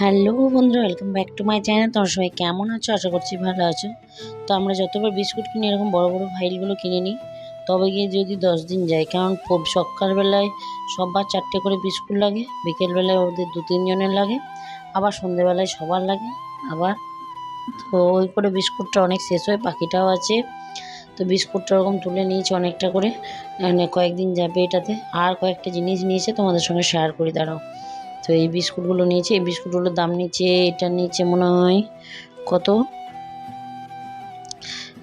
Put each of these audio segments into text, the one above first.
Hello বন্ধুরা welcome back to my channel তোমার সবাই কেমন আছো? আশা করছি ভালো আছো। তো আমরা যতবার বিস্কুট কিনি, এরকম বড় বড় ফাইলগুলো কিনে নিই, তবে গিয়ে যদি দশ দিন যায়, কারণ খুব সকালবেলায় সবার চারটে করে বিস্কুট লাগে, বিকেলবেলায় ওদের দু তিনজনের লাগে, আবার সন্ধেবেলায় সবার লাগে, আবার তো ওই করে বিস্কুটটা অনেক শেষ হয় পাখিটাও আছে। তো বিস্কুটটা ওরকম তুলে নিয়েছি অনেকটা করে মানে কয়েকদিন যাবে এটাতে। আর কয়েকটা জিনিস নিয়েছে তোমাদের সঙ্গে শেয়ার করি, দাঁড়াও। তো এই বিস্কুটগুলো নিয়েছি, এই বিস্কুটগুলোর দাম নিচ্ছে, এটা নিচ্ছে মনে হয় কত?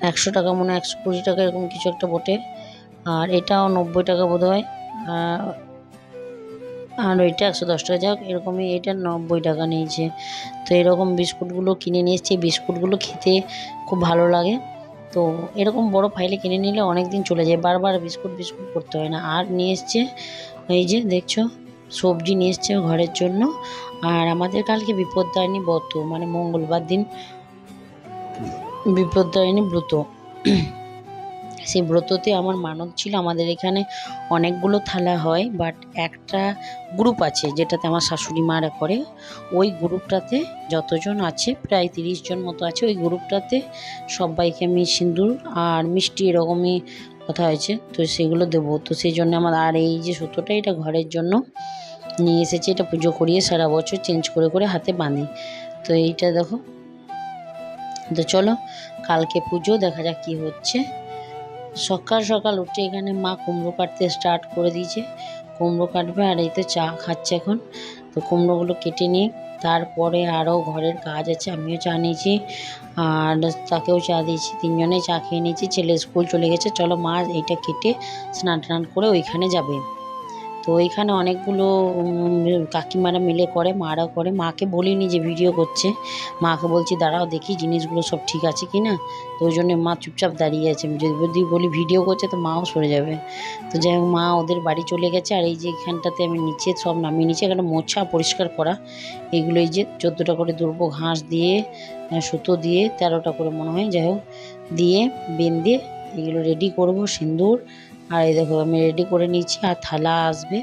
একশো টাকা মনে হয়, একশো কুড়ি টাকা এরকম কিছু একটা বটে। আর এটাও নব্বই টাকা বোধ হয় আর ওইটা একশো দশ টাকা, যাক, এরকমই, এটা নব্বই টাকা নিয়েছে। তো এরকম বিস্কুটগুলো কিনে নিয়ে এসেছি, বিস্কুটগুলো খেতে খুব ভালো লাগে। তো এরকম বড় ফাইলে কিনে নিলে অনেক দিন চলে যায়, বারবার বিস্কুট বিস্কুট করতে হয় না। আর নিয়ে এসছে, এই যে, দেখছ? সবজি নিয়ে এসছে ঘরের জন্য। আর আমাদের কালকে বিপদদায়নী ব্রত মানে মঙ্গলবার দিন বিপদদায়নী ব্রত। সেই ব্রততে আমার মানত ছিল, আমাদের এখানে অনেকগুলো থালা হয় বাট একটা গ্রুপ আছে যেটাতে আমার শাশুড়ি মারা করে। ওই গ্রুপটাতে যতজন আছে, প্রায় তিরিশ জন মতো আছে, ওই গ্রুপটাতে সবাইকে আমি সিঁদুর আর মিষ্টি এরকমই কথা হয়েছে। তো সেগুলো দেবো। তো সেই জন্য আমার আর এই যে সুতোটা, এটা ঘরের জন্য নিয়ে এসেছি। এটা পুজো করিয়ে সারা বছর চেঞ্জ করে করে হাতে বাঁধি তো এইটা দেখো। তো চলো, কালকে পুজো, দেখা যাক কী হচ্ছে। সকাল সকাল উঠে এখানে মা কুমড়ো কাটতে স্টার্ট করে দিয়েছে। কুমড়ো কাটবে আর এই তো চা খাচ্ছে এখন। তো কুমড়োগুলো কেটে নিয়ে তারপরে আরও ঘরের কাজ আছে, আমিও চা নিয়েছি আর তাকেও চা দিয়েছি তিনজনে চা খেয়ে নিয়েছি, ছেলে স্কুল চলে গেছে, চলো মা এইটা কেটে স্নান টান করে ওইখানে যাবে। তো ওইখানে অনেকগুলো কাকিমারা মিলে করে মারা করে। মাকে বলিনি যে ভিডিও করছে। মাকে বলছি, দাঁড়াও, দেখি জিনিসগুলো সব ঠিক আছে কি না? তো ওই জন্য মা চুপচাপ দাঁড়িয়ে আছে। যদি বলি ভিডিও করছে, তো মাও সরে যাবে। তো যাই হোক, মা ওদের বাড়ি চলে গেছে। আর এই যে এখানটাতে আমি নিচে সব নামিয়ে নিচে এখানে মোছা পরিষ্কার করা। এগুলো এই যে চোদ্দোটা করে দুর্ব ঘাস দিয়ে সুতো দিয়ে, তেরোটা করে মনে হয়, যাই হোক, দিয়ে দিয়ে এগুলো রেডি করব। সিঁদুর আর এই দেখো, আমি রেডি করে নিচ্ছি আর থালা আসবে।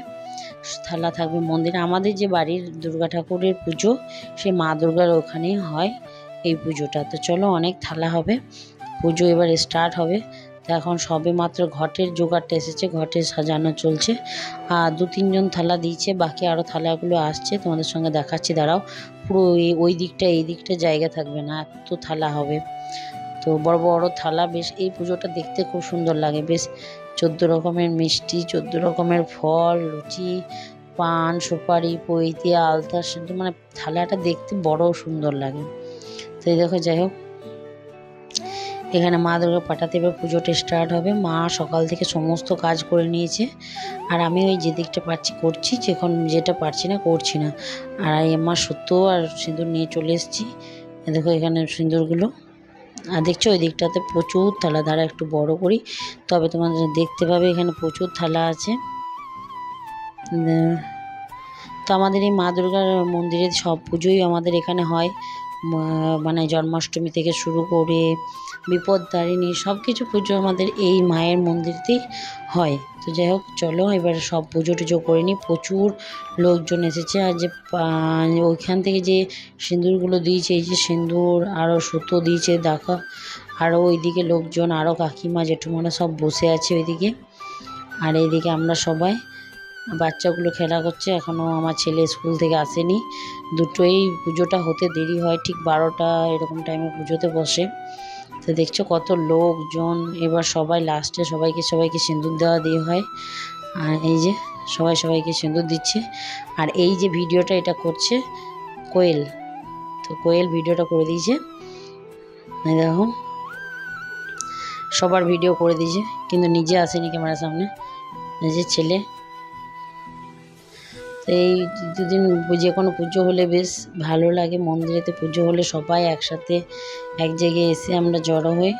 থালা থাকবে মন্দিরে। আমাদের যে বাড়ির দুর্গা ঠাকুরের পুজো সে মা দুর্গার ওখানেই হয় এই পুজোটা। তো চলো, অনেক থালা হবে। পুজো এবার স্টার্ট হবে। তো এখন সবে মাত্র ঘটের জোগাড়টা এসেছে, ঘটে সাজানো চলছে। আর দু তিনজন থালা দিয়েছে, বাকি আরও থালাগুলো আসছে। তোমাদের সঙ্গে দেখাচ্ছি, দাঁড়াও। পুরো ওই দিকটা, এই দিকটা জায়গা থাকবে না, এত থালা হবে। তো বড় বড় থালা, বেশ এই পুজোটা দেখতে খুব সুন্দর লাগে। বেশ চোদ্দ রকমের মিষ্টি, চোদ্দ রকমের ফল, লুচি, পান, সুপারি পৈতে আলতা, সিদ্ধ মানে থালাটা দেখতে বড় সুন্দর লাগে। তো এই দেখো, যাই হোক। এখানে মা দুর্গা পাঠাতে এবার পুজোটা স্টার্ট হবে। মা সকাল থেকে সমস্ত কাজ করে নিয়েছে। আর আমি ওই যে দিকটা পারছি করছি যখন যেটা পারছি না, করছি না। আর এই মা সত্য আর সিঁদুর নিয়ে চলে এসেছি। দেখো, এখানে সিঁদুরগুলো। আর দেখছ, ওই দিকটাতে প্রচুর থালা। ধারা একটু বড় করি। তবে তোমাদের দেখতে পাবে, এখানে প্রচুর থালা আছে। তো আমাদের এই মা দুর্গার মন্দিরের সব পুজোই আমাদের এখানে হয়। মানে জন্মাষ্টমী থেকে শুরু করে বিপদদারিণী সব কিছু পুজো আমাদের এই মায়ের মন্দিরতেই হয়। তো যাই হোক, চলো এবার সব পুজো টুজো করে নিই। প্রচুর লোকজন এসেছে আর যে ওইখান থেকে যে সিঁদুরগুলো দিয়েছে, এই যে সিঁদুর আরও সুতো দিয়েছে, দেখা। আরও ওইদিকে লোকজন আরও কাকিমা, জেঠুমারা সব বসে আছে ওইদিকে। আর এইদিকে আমরা সবাই বাচ্চাগুলো খেলা করছে এখনও আমার ছেলে স্কুল থেকে আসেনি। দুটোই পুজোটা হতে দেরি হয়, ঠিক বারোটা এরকম টাইমে পুজোতে বসে। তো দেখছ কত লোকজন, এবার সবাই লাস্টে সবাইকে সবাইকে সিঁদুর দেওয়া দিয়ে হয়। আর এই যে সবাই সবাইকে সিঁদুর দিচ্ছে। আর এই যে ভিডিওটা এটা করছে কোয়েল, তো কোয়েল ভিডিওটা করে দিয়েছে। দেখো, সবার ভিডিও করে দিয়েছে, কিন্তু নিজে আসেনি ক্যামেরার সামনে। নিজের ছেলে এই দুদিন যে কোনো পুজো হলে বেশ ভালো লাগে, মন্দিরেতে পুজো হলে সবাই একসাথে এক জায়গায় এসে আমরা জড়ো হই।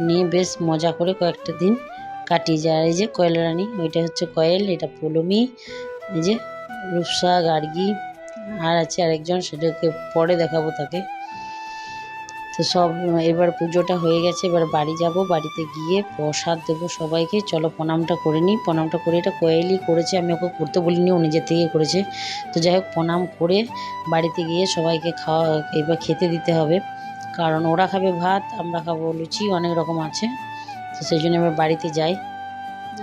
নিয়ে বেশ মজা করে কয়েকটা দিন কাটিয়ে যায়। এই যে কয়েল রানী ওইটা হচ্ছে কয়েল, এটা পলমি, এই যে রূপসা, গার্গি, আর আছে আরেকজন, সেটাকে পরে দেখাবো তাকে। সব, এবার পুজোটা হয়ে গেছে, এবার বাড়ি যাব, বাড়িতে গিয়ে প্রসাদ দেবো সবাইকে। চলো প্রণামটা করে নিই। প্রণামটা করে এটা কোয়েলি করেছে, আমি ওকে করতে বলিনি, ও নিজের থেকে করেছে। তো যাই হোক, প্রণাম করে বাড়িতে গিয়ে সবাইকে খাওয়া, এবার খেতে দিতে হবে। কারণ ওরা খাবে ভাত, আমরা খাব লুচি, অনেক রকম আছে। তো সেই জন্য এবার বাড়িতে যাই।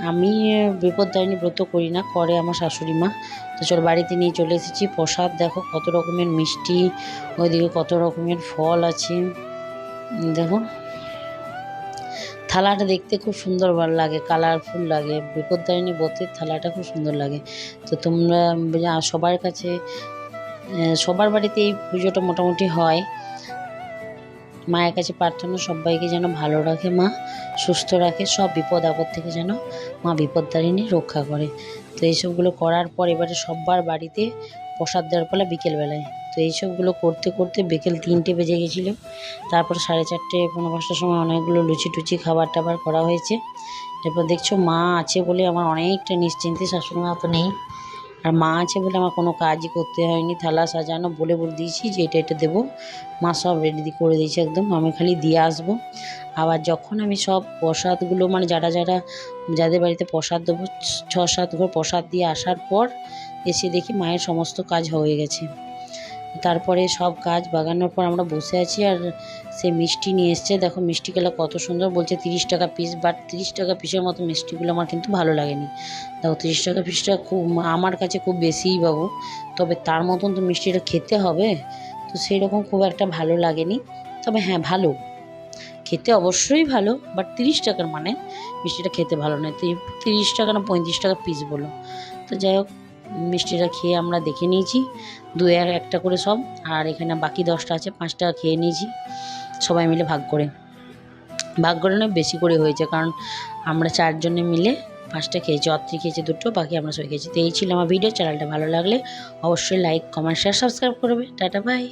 আমি বিপদদায়িনী ব্রত করি না, করে আমার শাশুড়ি মা। তো চলো বাড়িতে নিয়ে চলে এসেছি। প্রসাদ দেখো কত রকমের মিষ্টি, ওইদিকে কত রকমের ফল আছে। দেখো। থালাটা দেখতে খুব সুন্দর ভালো লাগে কালারফুল লাগে। বিপদদারিণী বতের থালাটা খুব সুন্দর লাগে। তো তোমরা সবার কাছে সবার বাড়িতে এই পুজোটা মোটামুটি হয়। মায়ের কাছে প্রার্থনা, সবাইকে যেন ভালো রাখে মা, সুস্থ রাখে, সব বিপদ আপদ থেকে যেন মা বিপদদারিণী রক্ষা করে। তো এইসবগুলো করার পর এবারে সবার বাড়িতে প্রসাদ দেওয়ার পালা বিকেলবেলায়। তো এইসবগুলো করতে করতে বিকেল তিনটে বেজে গেছিল। তারপর সাড়ে চারটে পনেরো পাঁচটার সময় অনেকগুলো লুচি টুচি খাবার টাবার করা হয়েছে। এরপর দেখছ মা আছে বলে আমার অনেকটা নিশ্চিন্তে, শাশুড়ি মা তো নেই। আর মা আছে বলে আমার কোনো কাজই করতে হয়নি, থালা সাজানো, বলে বলে দিয়েছি যে এটা এটা দেবো। মা সব রেডি করে দিয়েছে একদম, আমি খালি দিয়ে আসব। আবার যখন আমি সব প্রসাদগুলো মানে যারা যারা, যাদের বাড়িতে প্রসাদ দেবো, ছ সাত ঘর প্রসাদ দিয়ে আসার পর এসে দেখি মায়ের সমস্ত কাজ হয়ে গেছে। তারপরে সব কাজ বাগানোর পর আমরা বসে আছি আর সে মিষ্টি নিয়ে এসছে। দেখো মিষ্টিগুলো কত সুন্দর। বলছে তিরিশ টাকা পিস বাট তিরিশ টাকা পিসের মতো মিষ্টিগুলো আমার কিন্তু ভালো লাগেনি। দেখো তিরিশ টাকা পিসটা খুব আমার কাছে খুব বেশিই বাবু। তবে তার মতন তো মিষ্টিটা খেতে হবে। তো সেই রকম খুব একটা ভালো লাগেনি। তবে হ্যাঁ ভালো। খেতে অবশ্যই ভালো বাট তিরিশ টাকার মানে মিষ্টিটা খেতে ভালো নয়। তিরিশ টাকা না পঁয়ত্রিশ টাকা পিস বলো। তো যাই হোক, মিষ্টিটা খেয়ে আমরা দেখে নিয়েছি। দু এক, একটা করে সব। আর এখানে বাকি দশটা আছে, পাঁচটা খেয়ে নিয়েছি। সবাই মিলে ভাগ করে। ভাগ করে নয়, বেশি করে হয়েছে, কারণ আমরা চারজনে মিলে পাঁচটা খেয়েছি অত্রি খেয়েছি দুটো, বাকি আমরা সবাই খেয়েছি। তো এই ছিল আমার ভিডিও চ্যানেলটা ভালো লাগলে অবশ্যই লাইক কমেন্ট শেয়ার সাবস্ক্রাইব করবে। Tata bye